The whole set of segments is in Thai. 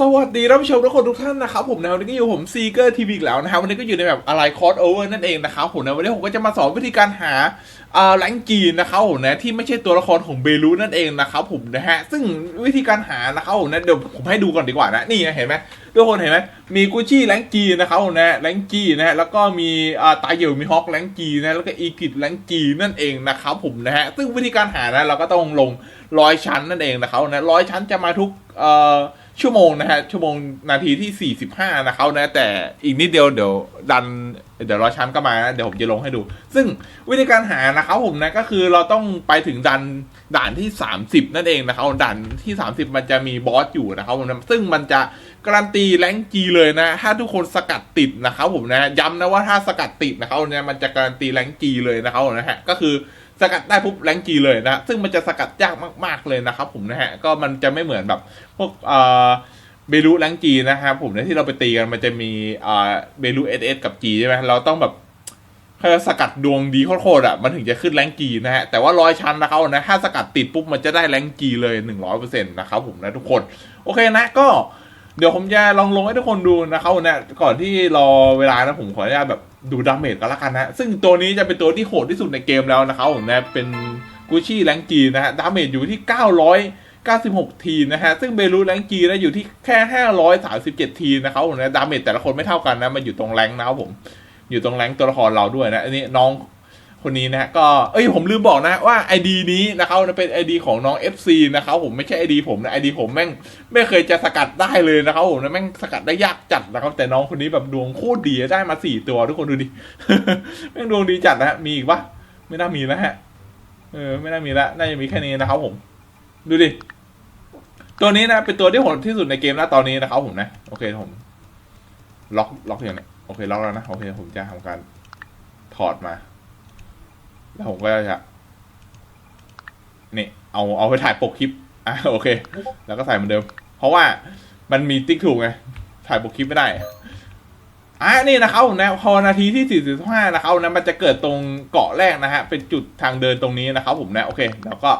สวัสดีท่านผู้ชมทุกคนทุกท่านนะครับผมนะวันนี้ก็อยู่ผมซีเกอร์ทีวีอีกแล้วนะครับวันนี้ก็อยู่ในแบบอะไรคอร์สโอเวอร์นั่นเองนะครับผมนะวันนี้ผมก็จะมาสอนวิธีการหาอ่าแรงกีนนะครับผมนะที่ไม่ใช่ตัวละครของเบลูนั่นเองนะครับผมนะฮะซึ่งวิธีการหานะครับผมนะเดี๋ยวผมให้ดูก่อนดีกว่านะนี่เห็นไหมทุกคนเห็นไหมมีกุชชี่แรงกีนะครับผมนะแรงกีนะฮะแล้วก็มีอ่าตาเหยวมีฮอกแรงกีนะแล้วก็อีกิดแรงกีนั่นเองนะครับผมนะฮะซึ่งวิธีการหานะเราก็ต้องลงร้อยชั้นนั่นเองนะครับนะร้อยชั้นจะมาทุกเอ่อ ชั่วโมงนะฮะ ชั่วโมงนาทีที่ 45 นะครับนะ แต่อีกนิดเดียวเดี๋ยวดัน เดี๋ยวรอชั้นก็มานะเดี๋ยวผมจะลงให้ดู ซึ่งวิธีการหานะครับผมนะก็คือเราต้องไปถึงดันด่านที่ 30 นั่นเองนะครับด่านที่ 30 มันจะมีบอสอยู่นะครับผมนะซึ่งมันจะการันตีแรงจีเลยนะ ถ้าทุกคนสกัดติดนะครับผมนะย้ำนะว่าถ้าสกัดติดนะครับเนี่ยมันจะการันตีแรงจีเลยนะครับนะฮะก็คือ สกัดได้ปุ๊บแรงจีเลยนะ ซึ่งมันจะสกัดยากมาก ๆเลยนะครับ ผมนะฮะ ก็มันจะไม่เหมือนแบบพวกเอ่อเบลูแรงจีนะครับผมเนี่ยที่เราไปตีกันมันจะมีเอ่อเบลูเอสเอสกับจีใช่ไหมเราต้องแบบถ้าสกัดดวงดีโคตรๆอะมันถึงจะขึ้นแรงจีนะฮะ แต่ว่าร้อยชั้นนะครับนะถ้าสกัดติดปุ๊บมันจะได้แรงจีเลยหนึ่งร้อยเปอร์เซ็นต์นะครับผมนะทุกคน โอเคนะก็เดี๋ยวผมจะลองลงให้ทุกคนดูนะครับเนี่ยก่อนที่รอเวลานะผมขออนุญาตแบบ ดูดาเมจกันละกันนะซึ่งตัวนี้จะเป็นตัวที่โหดที่สุดในเกมแล้วนะครับผมนะเป็นกูชี่แรงจีนะฮะดาเมจอยู่ที่ 996 ทีนะฮะ ซึ่งเบลูแรงจีนะอยู่ที่แค่ 537 ทีนะครับผมนะดาเมจแต่ละคนไม่เท่ากันนะมันอยู่ตรงแรงนะครับผม อยู่ตรงแรงตัวละครเราด้วยนะอันนี้น้อง คนนี้นะฮะก็เอ้ยผมลืมบอกนะว่า ID นี้นะครับเป็น ID ของน้อง FC นะครับผมไม่ใช่ ID ผมนะ ID ผมแม่งไม่เคยจะสกัดได้เลยนะครับผมนะแม่งสกัดได้ยากจัดนะครับ แต่น้องคนนี้แบบดวงโคตรดีได้มาสี่ตัวทุกคนดูดิแม่งดวงดีจัดนะฮะมีอีกปะไม่น่ามีนะฮะเออไม่น่ามีละน่าจะมีแค่นี้นะครับผม ดูดิตัวนี้นะเป็นตัวที่โหดที่สุดในเกมนะตอนนี้นะครับผมนะโอเคผม ล็อกล็อกอย่างเนี้ยโอเคล็อกแล้วนะโอเคผมจะทำการถอดมา แล้วผมก็จะนี่เอาเอาไปถ่ายปกคลิปอะโอเค แล้วก็ใส่เหมือนเดิม เพราะว่ามันมีติ๊กถูกไงถ่ายปกคลิปไม่ได้อะนี่นะครับผมนะพอนาทีที่45นะครับนะมันจะเกิดตรงเกาะแรกนะฮะเป็นจุดทางเดินตรงนี้นะครับผมนะโอเค แล้วก็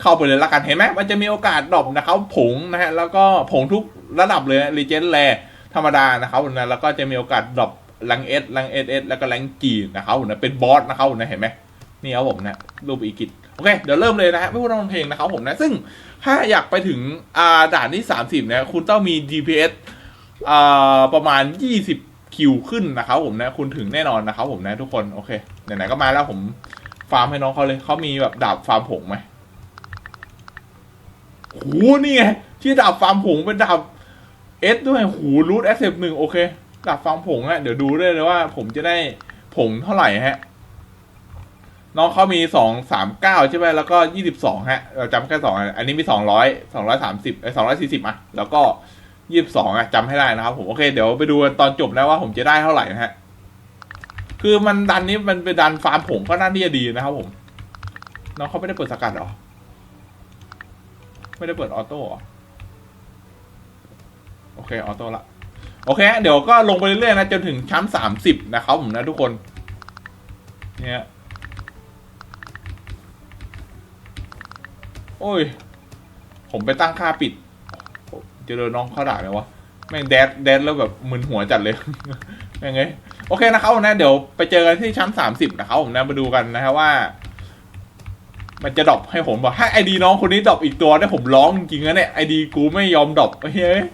เข้าไปเลยละกันเห็นไหมมันจะมีโอกาสดรอปนะครับผงนะฮะแล้วก็ผงทุกระดับเลยรีเจนแรธรรมดานะครับผมนะแล้วก็จะมีโอกาสดรอปลังเอสลังเอสเอสแล้วก็ลังจีนะครับผมนะเป็นบอสนะครับผมนะเห็นไหม นี่ครับผมนะรูปอีกิจโอเค เดี๋ยวเริ่มเลยนะฮะไม่พูดต้องเพลงนะครับผมนะ ซึ่งถ้าอยากไปถึงอ่าด่านที่ 30นะคุณต้องมี GPS อ่าประมาณ 20 คิวขึ้นนะครับผมนะ คุณถึงแน่นอนนะครับผมนะทุกคนโอเคไหนๆก็มาแล้วผมฟาร์มให้น้องเขาเลยเขามีแบบดาบฟาร์มผงไหมโหนี่ไงที่ดาบฟาร์มผงเป็นดาบเอสด้วยหูรูทแอคเซปหนึ่งโอเคดาบฟาร์มผงอะเดี๋ยวดูด้เลยว่าผมจะได้ผงเท่าไหร่ฮะ น้องเขามีสองสามเก้าใช่ไหมแล้วก็ยี่สิบสองฮะเราจำแค่สองอันนี้มีสองร้อยสองร้อยสามสิบไอสองร้อยสี่สิบอะ แล้วก็ยี่สิบสองอะจำให้ได้นะครับผมโอเคเดี๋ยวไปดูตอนจบนะว่าผมจะได้เท่าไหร่นะฮะ คือมันดันนี้มันเป็นดันฟาร์มผงก็น่าที่จะดีนะครับผม น้องเขาไม่ได้เปิดสกัดหรอ ไม่ได้เปิดออโต้หรอ โอเคออโต้ละ โอเค เดี๋ยวก็ลงไปเรื่อยๆนะจนถึงชั้นสามสิบนะครับผมนะทุกคน เนี่ย โอ้ย ผมไปตั้งค่าปิด จะโดนน้องเขาด่าไหมวะแม่งแดดแดดแล้วแบบมึนหัวจัดเลยแม่งไงโอเคนะครับผมนะเดี๋ยวไปเจอกันที่ชั้นสามสิบนะครับผมนะมาดูกันนะครับว่า มันจะดรอปให้ผมบอกให้ไอดีน้องคนนี้ดรอปอีกตัวได้ผมร้องจริงๆนะเนี่ยไอดีกูไม่ยอมดรอปเฮ้ย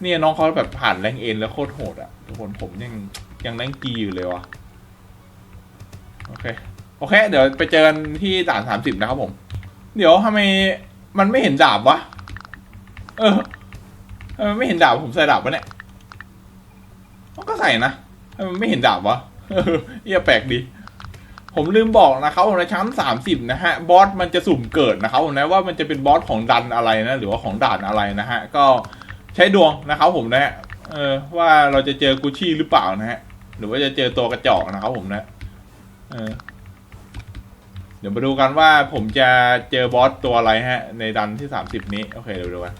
เนี่ยน้องเขาแบบผ่านแรงเอ็นแล้วโคตรโหดอะทุกคนผมยังยังแรงกีอยู่เลยวะโอเค โอเค เดี๋ยวไปเจอกันที่ด่านสามสิบนะครับผม เดี๋ยวทำไมมันไม่เห็นดาบวะ เออทำไมไม่เห็นดาบผมใส่ดาบวะเนี่ยมันก็ใส่นะทำไมไม่เห็นดาบวะเอียแปลกดี ผมลืมบอกนะครับในชั้นสามสิบนะฮะ บอสมันจะสุ่มเกิดนะครับผมนะว่ามันจะเป็นบอสของดันอะไรนะ หรือว่าของด่านอะไรนะฮะ ก็ใช้ดวงนะครับผมนะฮะ เออ ว่าเราจะเจอกุชชี่หรือเปล่านะฮะ หรือว่าจะเจอตัวกระจอกนะครับผมนะ เออ เดี๋ยวมาดูกันว่าผมจะเจอบอสตัวอะไรฮะ ในดันที่สามสิบนี้ โอเคเดี๋ยวดูกัน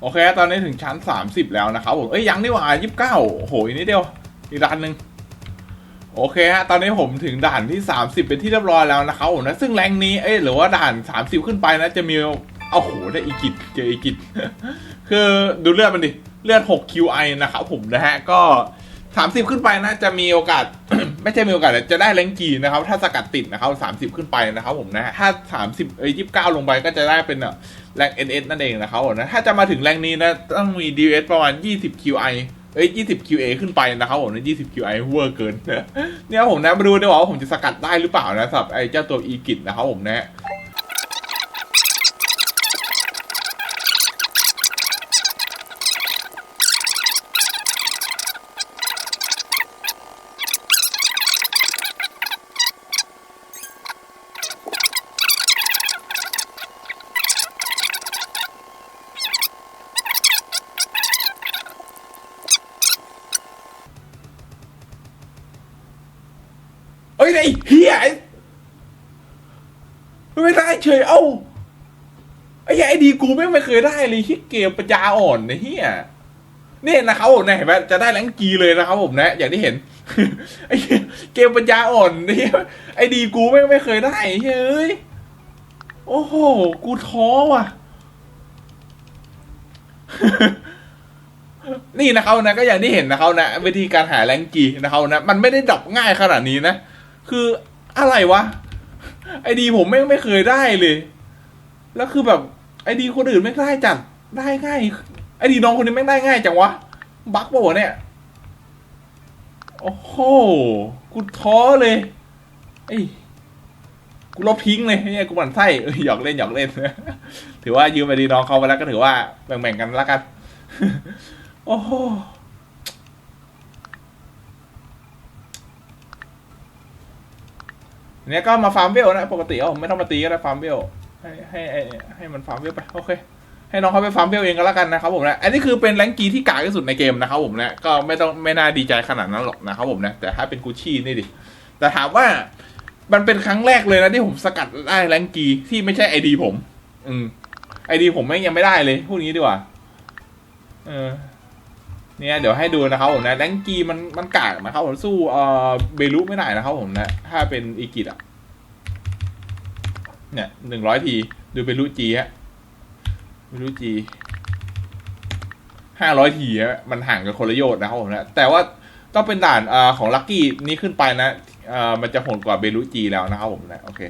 โอเค ตอนนี้ถึงชั้นสามสิบแล้วนะครับผมเอ้ยยังนี่หว่ายี่สิบเก้าโอ้โหอีกนิดเดียวอีกดันหนึ่งโอเคฮะตอนนี้ผมถึงด่านที่สามสิบเป็นที่เรียบร้อยแล้วนะครับผมนะซึ่งแรงนี้เอ้ยหรือว่าด่านสามสิบขึ้นไปนะจะมีเอาโหได้อีกิจเจออีกิจคือดูเลือดมันดิเลือด 6 QI นะครับผมนะฮะก็ 30ขึ้นไปนะ จะมีโอกาส ไม่ใช่มีโอกาสจะได้แรงกีนะครับ ถ้าสกัดติดนะครับ30ขึ้นไปนะครับผมนะถ้า30เอ้ย29ลงไปก็จะได้เป็นเอ่อแรง NS นั่นเองนะครับผมนะถ้าจะมาถึงแรงนี้นะ ต้องมี DS ประมาณ20 QI เอ้ย20 QA ขึ้นไปนะครับผมนะ20 QI เวอร์เกินเนี่ยผมนะมาดูดีกว่าว่าผมจะสกัดได้หรือเปล่านะสำหรับไอ้เจ้าตัวอีกิจนะครับผมนะ ไอ้เฮียไอ้ไม่ได้เฉยเอ้าไอ้เหี้ยไอ้ดีกูไม่เคยได้เลยที่เกมปัญญาอ่อนนะเฮียเนี่ยนะครับผมนะเห็นไหมจะได้แรงกีเลยนะครับผมนะ อย่างที่เห็นไอ้เกมปัญญาอ่อนนี่ไอ้ดีกูแม่ไม่เคยได้เฮ้ยโอ้โหกูท้อว่ะ นี่นะครับนะก็อย่างที่เห็นนะครับนะวิธีการหาแรงกีนะครับนะมันไม่ได้ดับง่ายขนาดนี้นะ คืออะไรวะ ไอดีผมไม่ไม่เคยได้เลย แล้วคือแบบไอดีคนอื่นไม่ได้จัดได้ง่าย ไอดีน้องคนนี้ไม่ได้ง่ายจังวะ บั๊กปะวะเนี่ย โอ้โห กูท้อเลยไอยกูลบทิ้งเลยเนี่ยกูหมันไส้อยหยอกเล่นหยอกเล่น ถือว่ายืมไอดีน้องเขาไปแล้วก็ถือว่าแบ่งๆกันแล้วกัน โอ้โห เนี่ยก็มาฟาร์มเวลนะปกติเอาไม่ต้องมาตีก็ได้ฟาร์มเวลให้ให้ให้ให้มันฟาร์มเวลไปโอเคให้น้องเขาไปฟาร์มเวลเองก็แล้วกันนะครับผมนะอันนี้คือเป็นแรงกีที่กากที่สุดในเกมนะครับผมนะก็ไม่ต้องไม่น่าดีใจขนาดนั้นหรอกนะครับผมนะแต่ถ้าเป็นกูชี่นี่ดิแต่ถามว่ามันเป็นครั้งแรกเลยนะที่ผมสกัดได้แรงกีที่ไม่ใช่ไอดีผม อืมไอดีผมไม่งยังไม่ได้เลยพูดงี้ดีกว่า เออ เนี่ยเดี๋ยวให้ดูนะครับผมนะแรงกีมันมันกากนะครับผมสู้เอ่อเบลูไม่ได้นะครับผมนะถ้าเป็นอีกิตอะเนี่ยหนึ่งร้อยทีดูเบลูจีฮะเบลูจีห้าร้อยทีฮะมันห่างกันคนละโยชน์นะครับผมนะแต่ว่าต้องเป็นด่านอของลักกี้นี้ขึ้นไปนะเอ่อมันจะโหดกว่าเบลูจีแล้วนะครับผมนะโอเค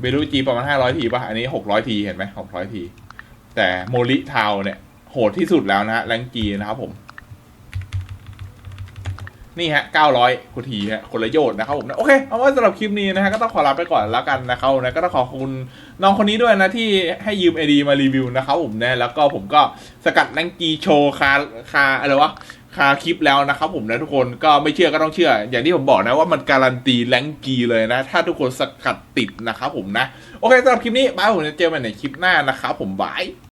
เบลูจีประมาณห้าร้อยทีป่ะอันนี้หกร้อยทีเห็นไหมหกร้อยที แต่โมลิทาวเนี่ย โหดที่สุดแล้วนะฮะแรงกีนะครับผม นี่ฮะ900กุทีฮะคนละโยชน์นะครับผมนะโอเคเอาว่าสำหรับคลิปนี้นะฮะก็ต้องขอลาไปก่อนแล้วกันนะครับนะก็ต้องขอบคุณน้องคนนี้ด้วยนะที่ให้ยืมไอดีมารีวิวนะครับผมนะแล้วก็ผมก็สกัดแรงกีโชว์คาคาอะไรวะคาคลิปแล้วนะครับผมนะทุกคนก็ไม่เชื่อก็ต้องเชื่อ อย่างที่ผมบอกนะว่ามันการันตีแรงกีเลยนะ ถ้าทุกคนสกัดติดนะครับผมนะ โอเคสำหรับคลิปนี้บายผมจะเจอกันในคลิปหน้านะครับผมบาย